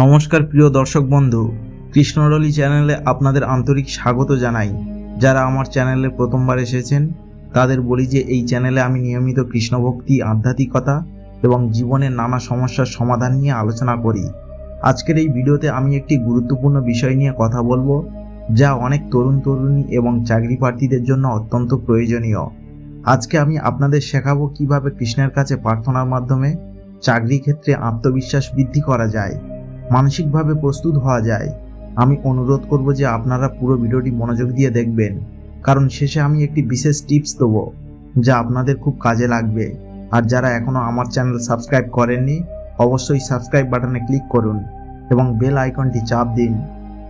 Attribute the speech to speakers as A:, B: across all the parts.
A: নমস্কার প্রিয় দর্শক বন্ধু, কৃষ্ণরলি চ্যানেলে আপনাদের আন্তরিক স্বাগত জানাই। যারা আমার চ্যানেলে প্রথমবার এসেছেন, তাদের বলি যে এই চ্যানেলে আমি নিয়মিত কৃষ্ণভক্তি, আধ্যাত্মিকতা এবং জীবনের নানা সমস্যার সমাধান নিয়ে আলোচনা করি। আজকের এই ভিডিওতে আমি একটি গুরুত্বপূর্ণ বিষয় নিয়ে কথা বলব, যা অনেক তরুণ তরুণী এবং চাকরি প্রার্থীদের জন্য অত্যন্ত প্রয়োজনীয়। আজকে আমি আপনাদের শেখাবো কীভাবে কৃষ্ণের কাছে প্রার্থনার মাধ্যমে চাকরি ক্ষেত্রে আত্মবিশ্বাস বৃদ্ধি করা যায়। মানসিকভাবে প্রস্তুত হওয়া যায়। আমি অনুরোধ করব যে আপনারা পুরো ভিডিওটি মনোযোগ দিয়ে দেখবেন। কারণ শেষে আমি একটি বিশেষ টিপস দেবো, যা আপনাদের খুব কাজে লাগবে। আর যারা এখনও আমার চ্যানেল সাবস্ক্রাইব করেননি, অবশ্যই সাবস্ক্রাইব বাটনে ক্লিক করুন এবং বেল আইকনটি চাপ দিন।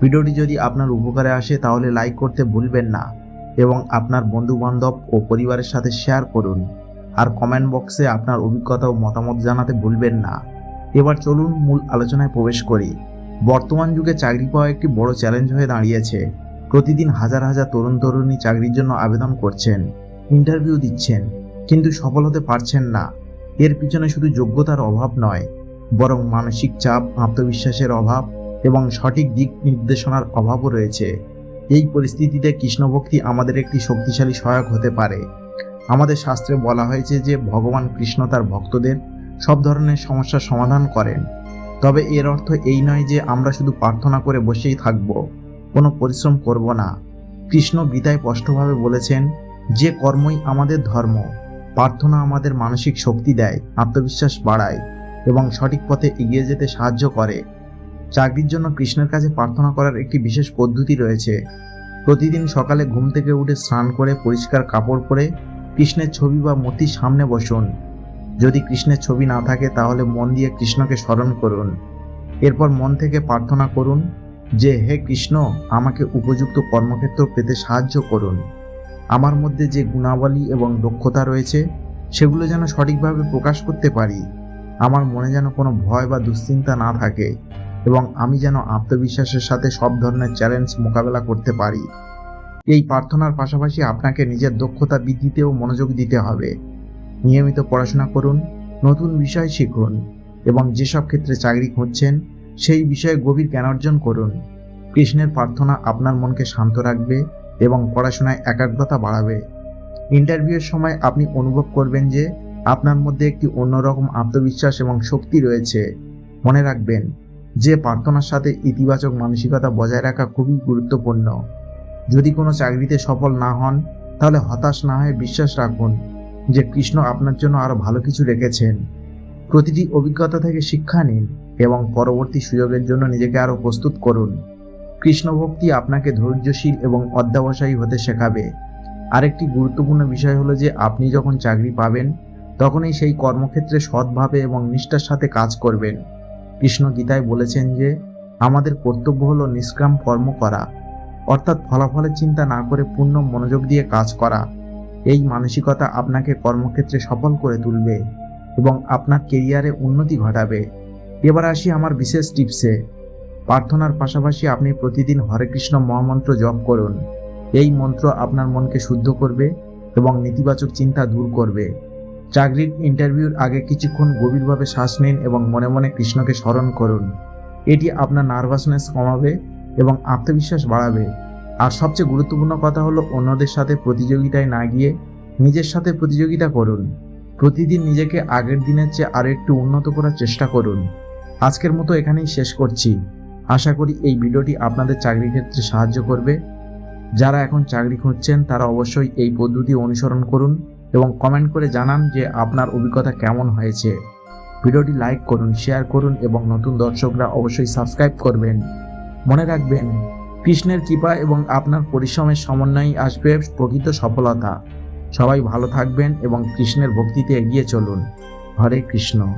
A: ভিডিওটি যদি আপনার উপকারে আসে, তাহলে লাইক করতে ভুলবেন না এবং আপনার বন্ধু বান্ধব ও পরিবারের সাথে শেয়ার করুন। আর কমেন্ট বক্সে আপনার অভিজ্ঞতা ও মতামত জানাতে ভুলবেন না। এবার চলুন মূল আলোচনায় প্রবেশ করি। বর্তমান যুগে চাকরি পাওয়া একটি বড় চ্যালেঞ্জ হয়ে দাঁড়িয়েছে। প্রতিদিন হাজার হাজার তরুণ তরুণী চাকরির জন্য আবেদন করছেন ইন্টারভিউ দিচ্ছেন, কিন্তু সফল হতে পারছেন না। এর পিছনে শুধু যোগ্যতার অভাব নয়, বরং মানসিক চাপ, আত্মবিশ্বাসের অভাব এবং সঠিক দিক নির্দেশনার অভাবও রয়েছে। এই পরিস্থিতিতে কৃষ্ণভক্তি আমাদের একটি শক্তিশালী সহায়ক হতে পারে। আমাদের শাস্ত্রে বলা হয়েছে যে, ভগবান কৃষ্ণ তার ভক্তদের সব ধরনের সমস্যার সমাধান করেন। তবে এর অর্থ এই নয় যে আমরা শুধু প্রার্থনা করে বসেই থাকব, কোনো পরিশ্রম করব না। কৃষ্ণ গীতায় স্পষ্টভাবে বলেছেন, যে কর্মই আমাদের ধর্ম, প্রার্থনা আমাদের মানসিক শক্তি দেয়, আত্মবিশ্বাস বাড়ায় এবং সঠিক পথে এগিয়ে যেতে সাহায্য করে। চাকরির জন্য কৃষ্ণের কাছে প্রার্থনা করার একটি বিশেষ পদ্ধতি রয়েছে। প্রতিদিন সকালে ঘুম থেকে উঠে স্নান করে পরিষ্কার কাপড় পরে কৃষ্ণের ছবি বা মূর্তির সামনে বসুন। যদি কৃষ্ণের ছবি না থাকে, তাহলে মন দিয়ে কৃষ্ণকে স্মরণ করুন। এরপর মন থেকে প্রার্থনা করুন যে, হে কৃষ্ণ, আমাকে উপযুক্ত কর্মক্ষেত্র পেতে সাহায্য করুন। আমার মধ্যে যে গুণাবলী এবং দক্ষতা রয়েছে, সেগুলো যেন সঠিকভাবে প্রকাশ করতে পারি। আমার মনে যেন কোনো ভয় বা দুশ্চিন্তা না থাকে এবং আমি যেন আত্মবিশ্বাসের সাথে সব ধরনের চ্যালেঞ্জ মোকাবেলা করতে পারি। এই প্রার্থনার পাশাপাশি আপনাকে নিজের দক্ষতা বৃদ্ধিতেও মনোযোগ দিতে হবে। নিয়মিত পড়াশোনা করুন, নতুন বিষয় শিখুন এবং যেসব ক্ষেত্রে চাকরি খুঁজছেন, সেই বিষয়ে গভীর জ্ঞান অর্জন করুন। কৃষ্ণের প্রার্থনা আপনার মনকে শান্ত রাখবে এবং পড়াশোনায় একাগ্রতা বাড়াবে। ইন্টারভিউয়ের সময় আপনি অনুভব করবেন যে আপনার মধ্যে একটি অন্যরকম আত্মবিশ্বাস এবং শক্তি রয়েছে। মনে রাখবেন, যে প্রার্থনার সাথে ইতিবাচক মানসিকতা বজায় রাখা খুবই গুরুত্বপূর্ণ। যদি কোনো চাকরিতে সফল না হন, তাহলে হতাশ না হয়ে বিশ্বাস রাখুন। যে কৃষ্ণ আপনার জন্য আরও ভালো কিছু রেখেছেন। প্রতিটি অভিজ্ঞতা থেকে শিক্ষা নিন এবং পরবর্তী সুযোগের জন্য নিজেকে আরও প্রস্তুত করুন। কৃষ্ণ ভক্তি আপনাকে ধৈর্যশীল এবং অধ্যাবসায়ী হতে শেখাবে। আরেকটি গুরুত্বপূর্ণ বিষয় হলো যে আপনি যখন চাকরি পাবেন, তখনই সেই কর্মক্ষেত্রে সৎভাবে এবং নিষ্ঠার সাথে কাজ করবেন। কৃষ্ণ গীতায় বলেছেন যে, আমাদের কর্তব্য হলো নিষ্কাম কর্ম করা, অর্থাৎ ফলাফলের চিন্তা না করে পূর্ণ মনোযোগ দিয়ে কাজ করা। এই মানসিকতা আপনাকে কর্মক্ষেত্রে সফল করে তুলবে এবং আপনার কেরিয়ারে উন্নতি ঘটাবে। এবার আসি আমার বিশেষ টিপসে। প্রার্থনার পাশাপাশি আপনি প্রতিদিন হরে কৃষ্ণ মহামন্ত্র জপ করুন। এই মন্ত্র আপনার মনকে শুদ্ধ করবে এবং নেতিবাচক চিন্তা দূর করবে। চাকরির ইন্টারভিউর আগে কিছুক্ষণ গভীরভাবে শ্বাস নিন এবং মনে মনে কৃষ্ণকে স্মরণ করুন। এটি আপনার নার্ভাসনেস কমাবে এবং আত্মবিশ্বাস বাড়াবে। আর সবচেয়ে গুরুত্বপূর্ণ কথা হলো অন্যদের সাথে প্রতিযোগিতায় না গিয়ে নিজের সাথে প্রতিযোগিতা করুন। প্রতিদিন নিজেকে আগের দিনের চেয়ে আরও একটু উন্নত করার চেষ্টা করুন। আজকের মতো এখানেই শেষ করছি। আশা করি এই ভিডিওটি আপনাদের চাকরি ক্ষেত্রে সাহায্য করবে। যারা এখন চাকরি খুঁজছেন, তারা অবশ্যই এই পদ্ধতি অনুসরণ করুন এবং কমেন্ট করে জানান যে আপনার অভিজ্ঞতা কেমন হয়েছে। ভিডিওটি লাইক করুন, শেয়ার করুন এবং নতুন দর্শকরা অবশ্যই সাবস্ক্রাইব করবেন। মনে রাখবেন কৃষ্ণের কৃপা এবং আপনার পরিশ্রমের সমন্বয়ে আসবে প্রকৃত সফলতা। সবাই ভালো থাকবেন এবং কৃষ্ণের ভক্তিতে এগিয়ে চলুন। হরে কৃষ্ণ।